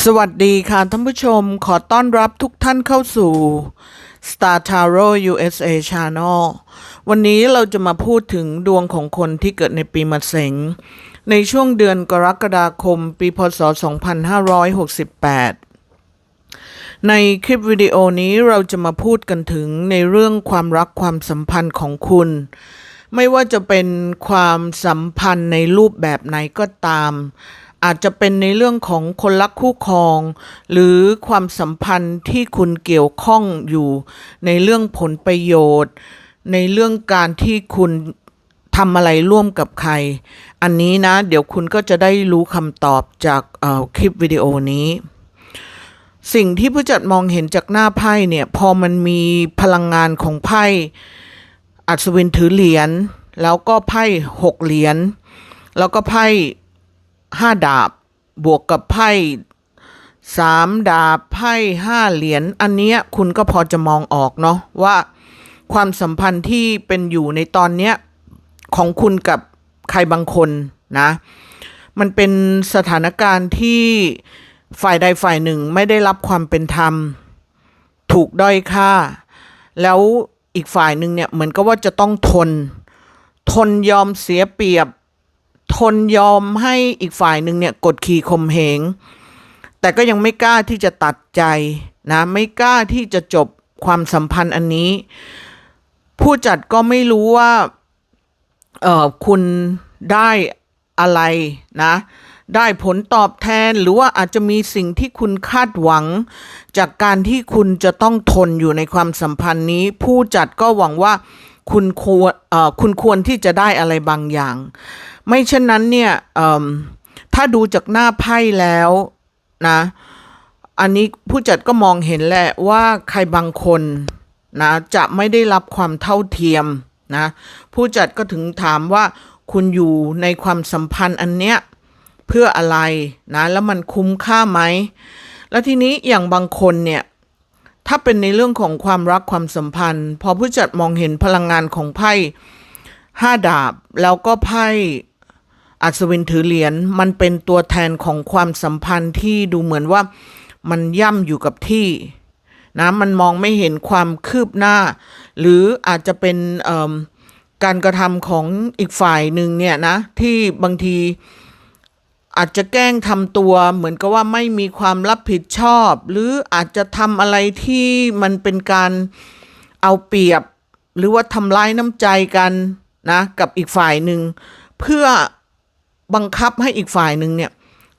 สวัสดีค่ะท่านผู้ชมขอต้อนรับทุกท่านเข้าสู่ Star Tarot USA Channel วันนี้เราจะมาพูดถึงดวงของคนที่เกิดในปีมะเสงในช่วงเดือนกรกฎาคม ปีพศ 2568 ในคลิปวิดีโอนี้เราจะมาพูดกันถึงในเรื่องความรักความสัมพันธ์ของคุณ ไม่ว่าจะเป็นความสัมพันธ์ในรูปแบบไหนก็ตาม อาจจะเป็นในเรื่องของคนรักคู่ครอง หรือความสัมพันธ์ที่คุณเกี่ยวข้องอยู่ ในเรื่องผลประโยชน์ ในเรื่องการที่คุณทำอะไรร่วมกับใคร อันนี้นะ เดี๋ยวคุณก็จะได้รู้คำตอบจากคลิปวิดีโอนี้ สิ่งที่ผู้จัดมองเห็นจากหน้าไพ่เนี่ย พอมันมีพลังงานของไพ่อัศวินถือเหรียญแล้วก็ไพ่หกเหรียญแล้วก็ไพ่ ห้าดาบบวกกับไพ่สามดาบไพ่ห้าเหรียญอันเนี้ยคุณก็พอจะมองออกเนาะว่าความสัมพันธ์ที่เป็นอยู่ในตอนเนี้ยของคุณกับใครบางคนนะ มันเป็นสถานการณ์ที่ฝ่ายใดฝ่ายหนึ่งไม่ได้รับความเป็นธรรม ถูกด้อยค่า แล้วอีกฝ่ายหนึ่งเนี่ยเหมือนกับว่าจะต้องทน ทนยอมเสียเปรียบ ทนยอมให้อีกฝ่ายหนึ่งเนี่ยกดขี่ข่มเหง แต่ก็ยังไม่กล้าที่จะตัดใจนะไม่กล้าที่จะจบความสัมพันธ์อันนี้ ผู้จัดก็ไม่รู้ว่าเออคุณได้อะไรนะ ได้ผลตอบแทนหรือว่าอาจจะมีสิ่งที่คุณคาดหวัง จากการที่คุณจะต้องทนอยู่ในความสัมพันธ์นี้ ผู้จัดก็หวังว่าคุณควรเออคุณควรที่จะได้อะไรบางอย่าง ไม่เช่นนั้นเนี่ยถ้าดูจากหน้าไพ่แล้วนะ อันนี้ผู้จัดก็มองเห็นแหละว่าใครบางคนนะจะไม่ได้รับความเท่าเทียมนะผู้จัดก็ถึงถามว่าคุณอยู่ในความสัมพันธ์อันเนี้ยเพื่ออะไรนะแล้วมันคุ้มค่าไหม แล้วทีนี้อย่างบางคนเนี่ยถ้าเป็นในเรื่องของความรักความสัมพันธ์ พอผู้จัดมองเห็นพลังงานของไพ่ห้าดาบ แล้วก็ไพ่ อัศวินถือเหรียญมันเป็นตัวแทนของความสัมพันธ์ที่ดูเหมือนว่ามันย่ำอยู่กับที่นะมันมองไม่เห็นความคืบหน้า หรืออาจจะเป็นการกระทำของอีกฝ่ายหนึ่งเนี่ยนะที่บางทีอาจจะแกล้งทำตัวเหมือนกับว่าไม่มีความรับผิดชอบ หรืออาจจะทำอะไรที่มันเป็นการเอาเปรียบ หรือว่าทำร้ายน้ำใจกันนะกับอีกฝ่ายหนึ่งเพื่อ บังคับให้อีกฝ่ายหนึ่งเนี่ย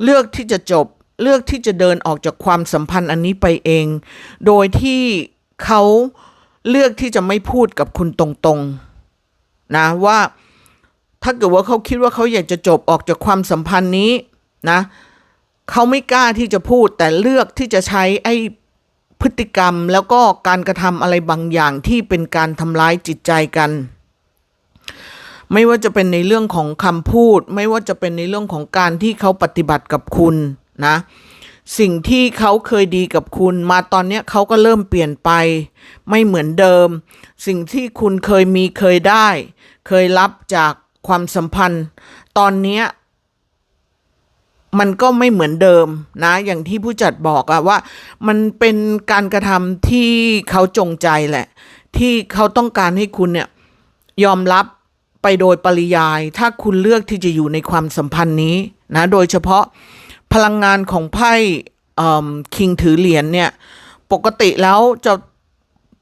เลือกที่จะจบเลือกที่จะเดินออกจากความสัมพันธ์อันนี้ไปเอง โดยที่เขาเลือกที่จะไม่พูดกับคุณตรงๆนะว่าถ้าเกิดว่าเขาคิดว่าเขาอยากจะจบออกจากความสัมพันธ์นี้นะเขาไม่กล้าที่จะพูดแต่เลือกที่จะใช้ไอ้พฤติกรรมแล้วก็การกระทำอะไรบางอย่างที่เป็นการทำร้ายจิตใจกัน ไม่ว่าจะเป็นในเรื่องของคำพูด ไม่ว่าจะเป็นในเรื่องของการที่เขาปฏิบัติกับคุณนะ สิ่งที่เขาเคยดีกับคุณ มาตอนเนี้ยเขาก็เริ่มเปลี่ยนไป ไม่เหมือนเดิม สิ่งที่คุณเคยมีเคยได้ เคยรับจากความสัมพันธ์ ตอนเนี้ยมันก็ไม่เหมือนเดิมนะ อย่างที่ผู้จัดบอกอะว่า มันเป็นการกระทำที่เขาจงใจแหละ ที่เขาต้องการให้คุณเนี่ยยอมรับ ไปโดยปริยาย ถ้าคุณเลือกที่จะอยู่ในความสัมพันธ์นี้นะโดยเฉพาะพลังงานของไพ่คิงถือเหรียญเนี่ยปกติแล้วจะ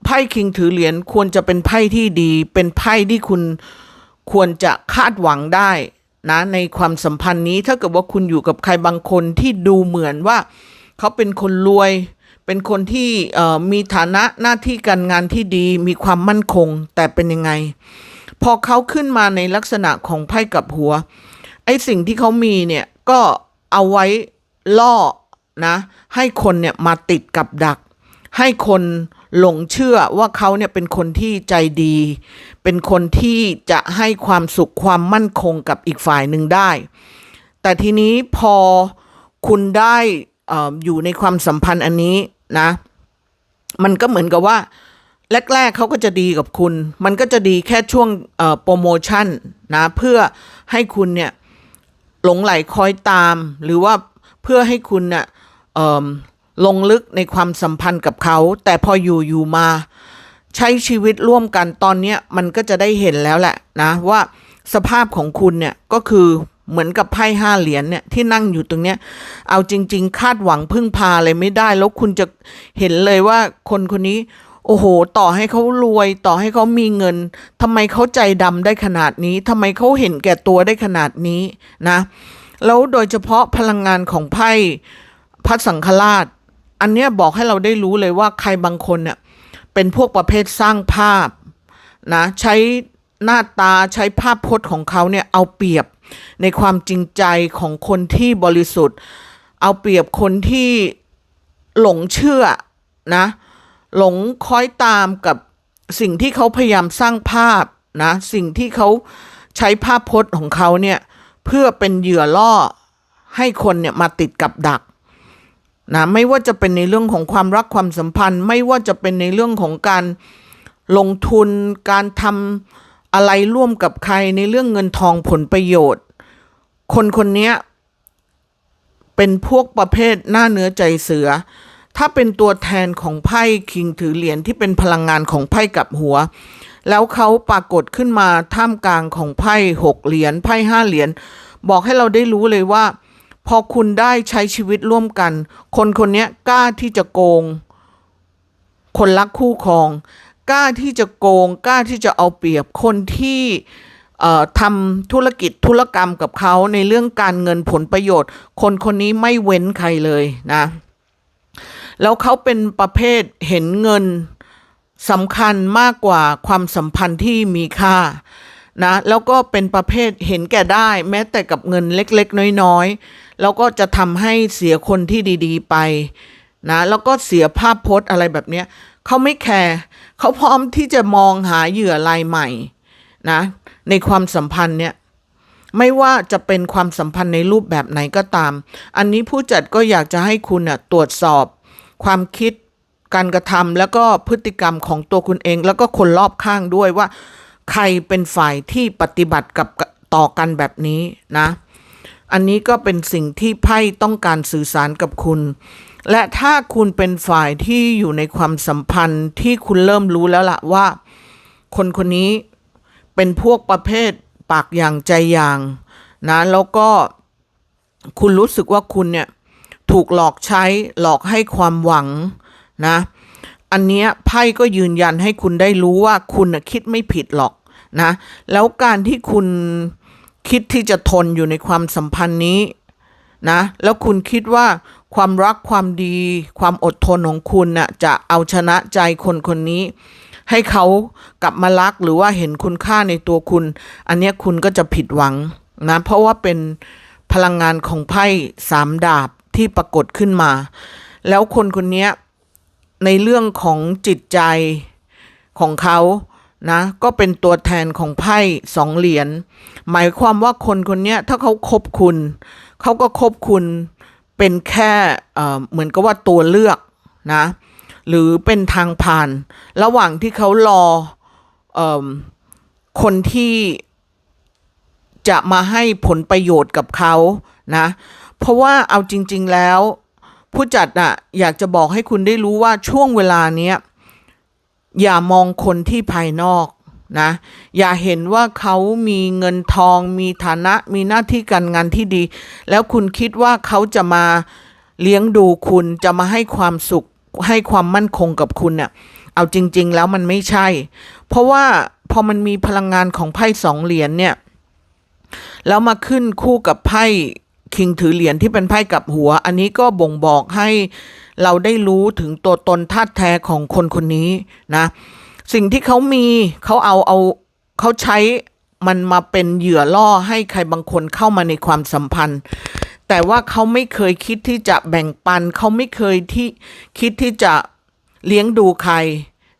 ไพ่คิงถือเหรียญควรจะเป็นไพ่ที่ดี เป็นไพ่ที่คุณควรจะคาดหวังได้นะในความสัมพันธ์นี้ถ้าเกิดว่าคุณอยู่กับใครบางคนที่ดูเหมือนว่า เขาเป็นคนรวย เป็นคนที่มีฐานะหน้าที่การงานที่ดี มีความมั่นคง แต่เป็นยังไง พอเขาขึ้นมาในลักษณะของไพ่กับหัว ไอ้สิ่งที่เขามีเนี่ยก็เอาไว้ล่อนะให้คนเนี่ยมาติดกับดัก ให้คนหลงเชื่อว่าเขาเนี่ยเป็นคนที่ใจดี เป็นคนที่จะให้ความสุขความมั่นคงกับอีกฝ่ายหนึ่งได้ แต่ทีนี้พอคุณได้ออยู่ในความสัมพันธ์อันนี้นะ มันก็เหมือนกับว่า แรก ๆเขาก็จะดีกับคุณ มันก็จะดีแค่ช่วงโปรโมชั่นนะเพื่อให้คุณเนี่ยหลงไหลคอยตาม หรือว่าเพื่อให้คุณเนี่ยลงลึกในความสัมพันธ์กับเขา แต่พออยู่อยู่มา ใช้ชีวิตร่วมกันตอนนี้มันก็จะได้เห็นแล้วแหละนะว่าสภาพของคุณเนี่ยก็คือเหมือนกับไพ่ห้าเหรียญเนี่ยที่นั่งอยู่ตรงเนี้ย เอาจริง ๆ คาดหวังพึ่งพาอะไรไม่ได้ แล้วคุณจะเห็นเลยว่าคนคนนี้ โอ้โห ต่อให้เขารวย ต่อให้เขามีเงินทำไมเขาใจดำได้ขนาดนี้ทำไมเขาเห็นแก่ตัวได้ขนาดนี้นะ แล้วโดยเฉพาะพลังงานของไพ่พระสังฆราช อันเนี้ยบอกให้เราได้รู้เลยว่าใครบางคนเนี่ยเป็นพวกประเภทสร้างภาพนะใช้หน้าตาใช้ภาพพจน์ของเขาเนี่ยเอาเปรียบในความจริงใจของคนที่บริสุทธิ์ เอาเปรียบคนที่หลงเชื่อนะ หลงคอยตามกับสิ่งที่เขาพยายามสร้างภาพนะสิ่งที่เขาใช้ภาพพจน์ของเขาเนี่ยเพื่อเป็นเหยื่อล่อให้คนเนี่ยมาติดกับดักนะไม่ว่าจะเป็นในเรื่องของความรักความสัมพันธ์ ไม่ว่าจะเป็นในเรื่องของการลงทุนการทำอะไรร่วมกับใครในเรื่องเงินทองผลประโยชน์ คนคนนี้เป็นพวกประเภทหน้าเนื้อใจเสือ ถ้าเป็นตัวแทนของไพ่คิงถือเหรียญที่เป็นพลังงานของไพ่กับหัว แล้วเขาปรากฏขึ้นมาท่ามกลางของไพ่หกเหรียญไพ่ห้าเหรียญบอกให้เราได้รู้เลยว่า พอคุณได้ใช้ชีวิตร่วมกัน คนคนนี้กล้าที่จะโกง คนรักคู่ครอง กล้าที่จะโกง กล้าที่จะเอาเปรียบคนที่ทำธุรกิจธุรกรรมกับเขาในเรื่องการเงินผลประโยชน์ คนคนนี้ไม่เว้นใครเลยนะ แล้วเขาเป็นประเภทเห็นเงินสำคัญมากกว่าความสัมพันธ์ที่มีค่านะแล้วก็เป็นประเภทเห็นแก่ได้ แม้แต่กับเงินเล็กๆ น้อยๆ แล้วก็จะทำให้เสียคนที่ดีๆไปนะแล้วก็เสียภาพพจน์อะไรแบบเนี้ยเขาไม่แคร์เขาพร้อมที่จะมองหาเหยื่อรายใหม่นะในความสัมพันธ์เนี่ยไม่ว่าจะเป็นความสัมพันธ์ในรูปแบบไหนก็ตาม อันนี้ผู้จัดก็อยากจะให้คุณน่ะตรวจสอบ ความคิดการกระทำแล้วก็พฤติกรรมของตัวคุณเอง แล้วก็คนรอบข้างด้วยว่า ใครเป็นฝ่ายที่ปฏิบัติกับต่อกันแบบนี้นะ อันนี้ก็เป็นสิ่งที่ไพ่ต้องการสื่อสารกับคุณ และถ้าคุณเป็นฝ่ายที่อยู่ในความสัมพันธ์ที่คุณเริ่มรู้แล้วละว่า คนคนนี้เป็นพวกประเภทปากอย่างใจอย่างนะแล้วก็คุณรู้สึกว่าคุณเนี่ย ถูกหลอกใช้หลอกให้ความหวังนะ อันเนี้ยไพ่ก็ยืนยันให้คุณได้รู้ว่าคุณน่ะคิดไม่ผิดหรอกนะ แล้วการที่คุณคิดที่จะทนอยู่ในความสัมพันธ์นี้นะ แล้วคุณคิดว่าความรักความดี ความอดทนของคุณน่ะจะเอาชนะใจคนคนนี้ ให้เขากลับมารักหรือว่าเห็นคุณค่าในตัวคุณ อันเนี้ยคุณก็จะผิดหวังนะ เพราะว่าเป็นพลังงานของไพ่สามดาบ ที่ปรากฏขึ้นมา แล้วคนคนนี้ในเรื่องของจิตใจของเขานะก็เป็นตัวแทนของไพ่สองเหรียญหมายความว่าคนคนนี้ถ้าเขาคบคุณ เขาก็คบคุณเป็นแค่เหมือนกับว่าตัวเลือกนะหรือเป็นทางผ่าน ระหว่างที่เขารออคนที่จะมาให้ผลประโยชน์กับเขานะ เพราะว่าเอาจริง ๆ แล้ว ผู้จัดน่ะอยากจะบอกให้คุณได้รู้ว่าช่วงเวลาเนี้ยอย่ามองคนที่ภายนอกนะอย่าเห็นว่าเขามีเงินทอง มีฐานะมีหน้าที่การงานที่ดี แล้วคุณคิดว่าเขาจะมาเลี้ยงดูคุณจะมาให้ความสุขให้ความมั่นคงกับคุณเนี่ยเอาจริง ๆ แล้วมันไม่ใช่ เพราะว่าพอมันมีพลังงานของไพ่สองเหรียญเนี่ยแล้วมาขึ้นคู่กับไพ่ คิงถือเหรียญที่เป็นไพ่กับหัว อันนี้ก็บ่งบอกให้เราได้รู้ถึงตัวตนธาตุแท้ของคนคนนี้นะ สิ่งที่เขามีเขาเอาเอาเขาใช้มันมาเป็นเหยื่อล่อให้ใครบางคนเข้ามาในความสัมพันธ์ แต่ว่าเขาไม่เคยคิดที่จะแบ่งปัน เขาไม่เคยที่คิดที่จะเลี้ยงดูใคร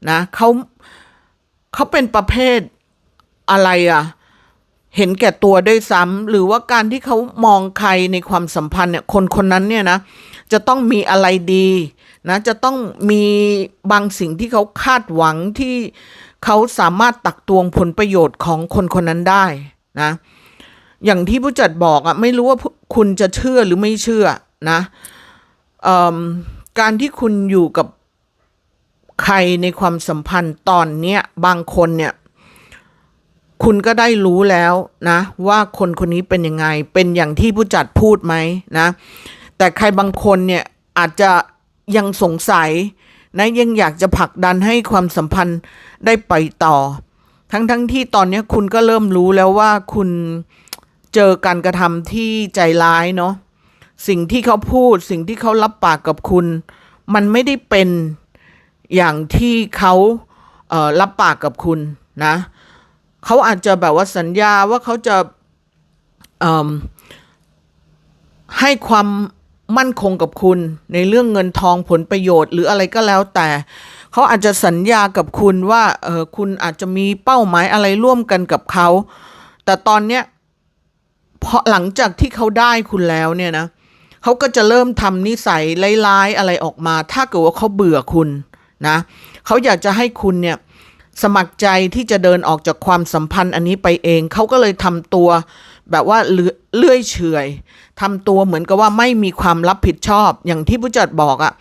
นะเขาเขาเป็นประเภทอะไรอะ เห็นแก่ตัวด้วยซ้ำหรือว่าการที่เขามองใครในความสัมพันธ์เนี่ยคนคนนั้นเนี่ยนะจะต้องมีอะไรดีนะจะต้องมีบางสิ่งที่เขาคาดหวังที่เขาสามารถตักตวงผลประโยชน์ของคนคนนั้นได้นะอย่างที่ผู้จัดบอกอะไม่รู้ว่าคุณจะเชื่อหรือไม่เชื่อนะเอิ่มการที่คุณอยู่กับใครในความสัมพันธ์ตอนเนี้ยบางคนเนี่ย คุณก็ได้รู้แล้วนะ ว่าคนคนนี้เป็นยังไง เป็นอย่างที่ผู้จัดพูดไหมนะ แต่ใครบางคนเนี่ยอาจจะยังสงสัยนะยังอยากจะผลักดันให้ความสัมพันธ์ได้ไปต่อ ทั้งทั้งที่ตอนนี้คุณก็เริ่มรู้แล้วว่าคุณเจอการกระทำที่ใจร้ายเนาะสิ่งที่เขาพูด สิ่งที่เขารับปากกับคุณ มันไม่ได้เป็นอย่างที่เขาเอ่อรับปากกับคุณนะ เขาอาจจะแบบว่าสัญญาว่าเขาจะให้ความมั่นคงกับคุณในเรื่องเงินทองผลประโยชน์ หรืออะไรก็แล้วแต่เขาอาจจะสัญญากับคุณว่าเออคุณอาจจะมีเป้าหมายอะไรร่วมกันกับเขา แต่ตอนเนี้ยพอหลังจากที่เขาได้คุณแล้วเนี่ยนะเขาก็จะเริ่มทำนิสัยร้ายๆอะไรออกมา ถ้าเกิดว่าเขาเบื่อคุณนะเขาอยากจะให้คุณเนี่ย สมัครใจที่จะเดินออกจากความสัมพันธ์อันนี้ไปเอง เขาก็เลยทำตัวแบบว่าเลื่อยเลื่อยเฉยทำตัวเหมือนกับว่าไม่มีความรับผิดชอบ อย่างที่ผู้จัดบอกอะ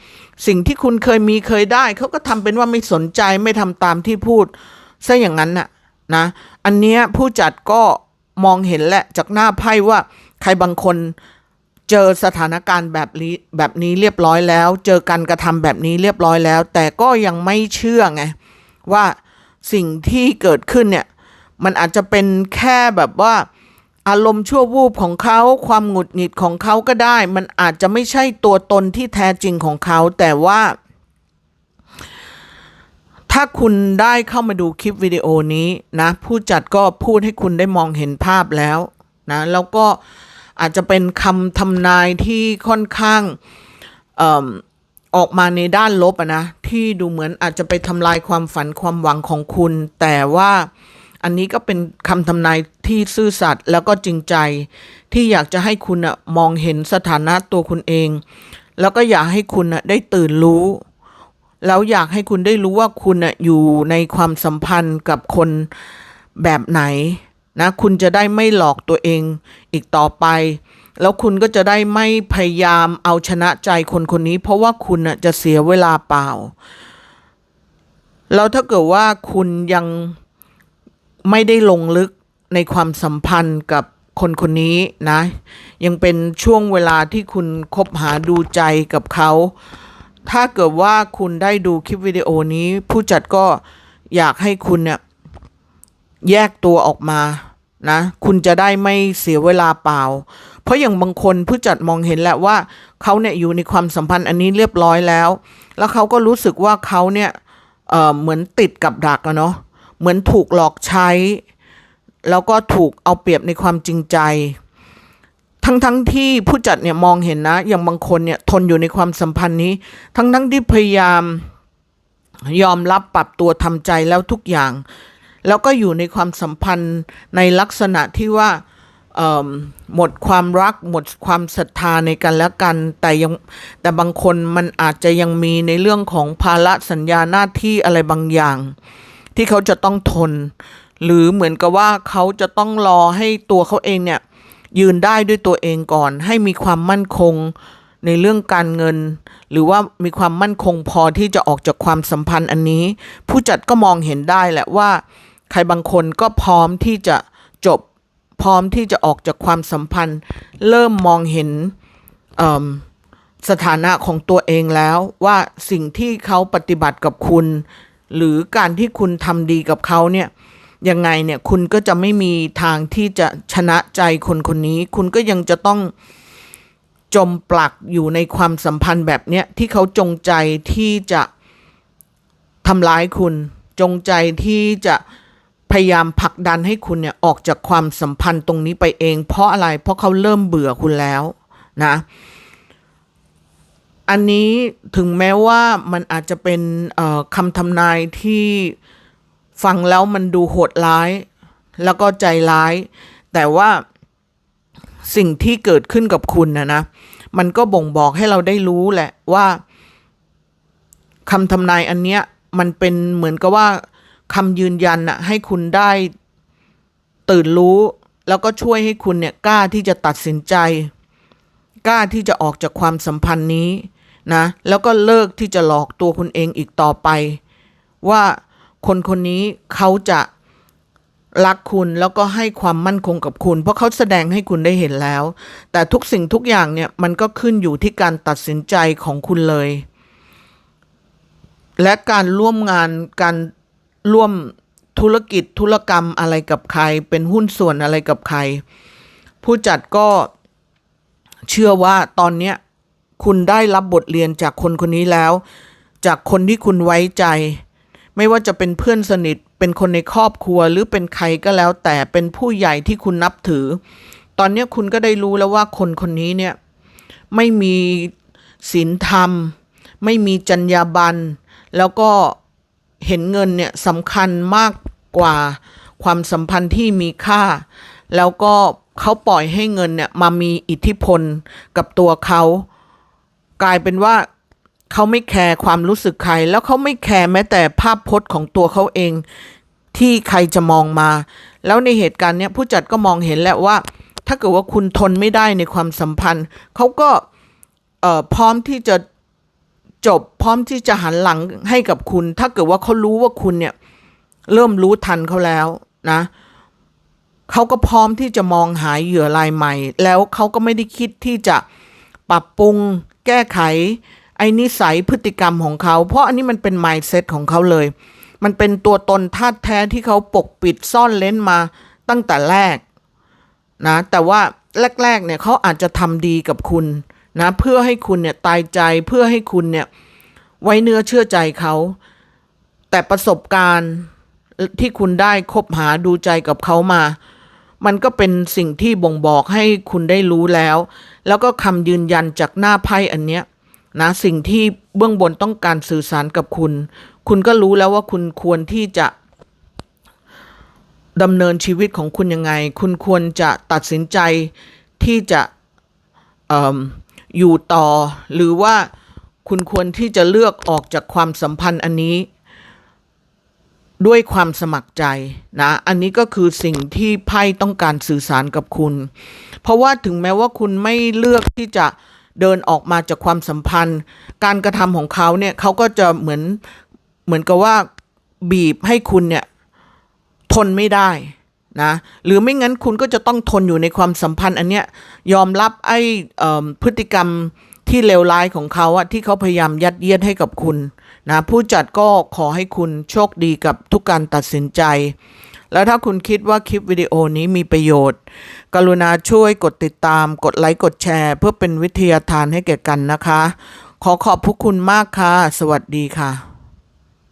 สิ่งที่คุณเคยมีเคยได้ เขาก็ทำเป็นว่าไม่สนใจไม่ทำตามที่พูดซะอย่างนั้นน่ะนะ อันเนี้ยผู้จัดก็มองเห็นแหละจากหน้าไพ่ว่าใครบางคนเจอสถานการณ์แบบนี้แบบนี้เรียบร้อยแล้ว เจอการกระทำแบบนี้เรียบร้อยแล้ว แต่ก็ยังไม่เชื่อไงว่า สิ่งที่เกิดขึ้นเนี่ย มันอาจจะเป็นแค่แบบว่า อารมณ์ชั่ววูบของเขาความหงุดหงิดของเขาก็ได้ มันอาจจะไม่ใช่ตัวตนที่แท้จริงของเขา แต่ว่า ถ้าคุณได้เข้ามาดูคลิปวิดีโอนี้นะ ผู้จัดก็พูดให้คุณได้มองเห็นภาพแล้วนะแล้วก็อาจจะเป็นคำทำนายที่ค่อนข้างเออออกมาในด้านลบอะนะ ที่ดูเหมือนอาจจะไปทำลายความฝันความหวังของคุณ แต่ว่าอันนี้ก็เป็นคำทำนายที่ซื่อสัตย์แล้วก็จริงใจ ที่อยากจะให้คุณอะมองเห็นสถานะตัวคุณเอง แล้วก็อยากให้คุณอะได้ตื่นรู้ แล้วอยากให้คุณได้รู้ว่าคุณอะอยู่ในความสัมพันธ์กับคนแบบไหนนะ คุณจะได้ไม่หลอกตัวเองอีกต่อไป แล้วคุณก็จะได้ไม่พยายามเอาชนะใจคนคนนี้ เพราะว่าคุณจะเสียเวลาเปล่า แล้วถ้าเกิดว่าคุณยังไม่ได้ลงลึกในความสัมพันธ์กับคนคนนี้นะ ยังเป็นช่วงเวลาที่คุณคบหาดูใจกับเขา ถ้าเกิดว่าคุณได้ดูคลิปวิดีโอนี้ ผู้จัดก็อยากให้คุณเนี่ยแยกตัวออกมานะ คุณจะได้ไม่เสียเวลาเปล่า ราะอย่างบางคนผู้จัดมองเห็นแหละว่าเขาเนี่ยอยู่ในความสัมพันธ์อันนี้เรียบร้อยแล้ว แล้วเขาก็รู้สึกว่าเขาเนี่ยเออเหมือนติดกับดักอะเนาะเหมือนถูกหลอกใช้ แล้วก็ถูกเอาเปรียบในความจริงใจ ทั้งทั้งที่ผู้จัดเนี่ยมองเห็นนะ อย่างบางคนเนี่ยทนอยู่ในความสัมพันธ์นี้ ทั้งทั้งที่พยายามยอมรับปรับตัวทำใจแล้วทุกอย่าง แล้วก็อยู่ในความสัมพันธ์ในลักษณะที่ว่า หมดความรักหมดความศรัทธาในกันและกัน แต่ยังแต่บางคนมันอาจจะยังมีในเรื่องของภาระสัญญาหน้าที่อะไรบางอย่าง ที่เขาจะต้องทน หรือเหมือนกับว่าเขาจะต้องรอให้ตัวเขาเองเนี่ยยืนได้ด้วยตัวเองก่อน ให้มีความมั่นคงในเรื่องการเงิน หรือว่ามีความมั่นคงพอที่จะออกจากความสัมพันธ์อันนี้ ผู้จัดก็มองเห็นได้แหละว่า ใครบางคนก็พร้อมที่จะจบ พร้อมที่จะออกจากความสัมพันธ์ เริ่มมองเห็นสถานะของตัวเองแล้ว ว่าสิ่งที่เขาปฏิบัติกับคุณ หรือการที่คุณทำดีกับเขาเนี่ยยังไงเนี่ยคุณก็จะไม่มีทางที่จะชนะใจคนคนนี้ คุณก็ยังจะต้องจมปลักอยู่ในความสัมพันธ์แบบเนี้ยที่เขาจงใจที่จะทำร้ายคุณ จงใจที่จะ พยายามผลักดันให้คุณเนี่ยออกจากความสัมพันธ์ตรงนี้ไปเอง เพราะอะไรเพราะเขาเริ่มเบื่อคุณแล้วนะ อันนี้ถึงแม้ว่ามันอาจจะเป็นคำทำนายที่ฟังแล้วมันดูโหดร้าย แล้วก็ใจร้าย แต่ว่าสิ่งที่เกิดขึ้นกับคุณนะนะ มันก็บ่งบอกให้เราได้รู้แหละว่าคำทำนายอันเนี้ยมันเป็นเหมือนกับว่า คำยืนยันน่ะให้คุณได้ตื่นรู้ แล้วก็ช่วยให้คุณเนี่ยกล้าที่จะตัดสินใจ กล้าที่จะออกจากความสัมพันธ์นี้นะแล้วก็เลิกที่จะหลอกตัวคุณเองอีกต่อไป ว่าคนคนนี้เขาจะรักคุณแล้วก็ให้ความมั่นคงกับคุณ เพราะเขาแสดงให้คุณได้เห็นแล้ว แต่ทุกสิ่งทุกอย่างเนี่ยมันก็ขึ้นอยู่ที่การตัดสินใจของคุณเลย และการร่วมงานการ ร่วมธุรกิจธุรกรรมอะไรกับใคร เป็นหุ้นส่วนอะไรกับใคร ผู้จัดก็เชื่อว่าตอนเนี้ยคุณได้รับบทเรียนจากคนคนนี้แล้ว จากคนที่คุณไว้ใจ ไม่ว่าจะเป็นเพื่อนสนิทเป็นคนในครอบครัวหรือเป็นใครก็แล้ว แต่เป็นผู้ใหญ่ที่คุณนับถือ ตอนนี้คุณก็ได้รู้แล้วว่าคนคนนี้เนี่ยไม่มีศีลธรรม ไม่มีจรรยาบรรณแล้วก็ เห็นเงินเนี่ยสำคัญมากกว่าความสัมพันธ์ที่มีค่า แล้วก็เขาปล่อยให้เงินเนี่ยมามีอิทธิพลกับตัวเขากลายเป็นว่าเขาไม่แคร์ความรู้สึกใคร แล้วเขาไม่แคร์แม้แต่ภาพพจน์ของตัวเขาเอง ที่ใครจะมองมา แล้วในเหตุการณ์เนี้ยผู้จัดก็มองเห็นแล้วว่า ถ้าเกิดว่าคุณทนไม่ได้ในความสัมพันธ์เขาก็พร้อมที่จะ จบพร้อมที่จะหันหลังให้กับคุณ ถ้าเกิดว่าเขารู้ว่าคุณเนี่ย เริ่มรู้ทันเขาแล้วนะเขาก็พร้อมที่จะมองหาเหยื่อรายใหม่ แล้วเขาก็ไม่ได้คิดที่จะปรับปรุงแก้ไข ไอ้นิสัยพฤติกรรมของเขา เพราะอันนี้มันเป็น mindset ของเขาเลย มันเป็นตัวตนธาตุแท้ที่เขาปกปิดซ่อนเล้นมาตั้งแต่แรกนะแต่ว่าแรก ๆ เนี่ยเขาอาจจะทำดีกับคุณ นะเพื่อให้คุณเนี่ยตายใจเพื่อให้คุณเนี่ยไว้เนื้อเชื่อใจเขา แต่ประสบการณ์ที่คุณได้คบหาดูใจกับเขามา มันก็เป็นสิ่งที่บ่งบอกให้คุณได้รู้แล้ว แล้วก็คำยืนยันจากหน้าไพ่อันเนี้ยนะสิ่งที่เบื้องบนต้องการสื่อสารกับคุณ คุณก็รู้แล้วว่าคุณควรที่จะดำเนินชีวิตของคุณยังไง คุณควรจะตัดสินใจที่จะเอยู่ต่อ หรือว่าคุณควรที่จะเลือกออกจากความสัมพันธ์อันนี้ ด้วยความสมัครใจนะ อันนี้ก็คือสิ่งที่ไพ่ต้องการสื่อสารกับคุณ เพราะว่าถึงแม้ว่าคุณไม่เลือกที่จะเดินออกมาจากความสัมพันธ์ การกระทำของเขาเนี่ยเขาก็จะเหมือนเหมือนกับว่าบีบให้คุณเนี่ยทนไม่ได้ นะหรือไม่งั้นคุณก็จะต้องทนอยู่ในความสัมพันธ์อันเนี้ยยอมรับไอ้พฤติกรรมที่เลวร้ายของเขาอะที่เขาพยายามยัดเยียดให้กับคุณนะผู้จัดก็ขอให้คุณโชคดีกับทุกการตัดสินใจ แล้วถ้าคุณคิดว่าคลิปวิดีโอนี้มีประโยชน์ กรุณาช่วยกดติดตาม กดไลค์กดแชร์ เพื่อเป็นวิทยาทานให้แก่กันนะคะ ขอขอบพระคุณมากค่ะ สวัสดีค่ะ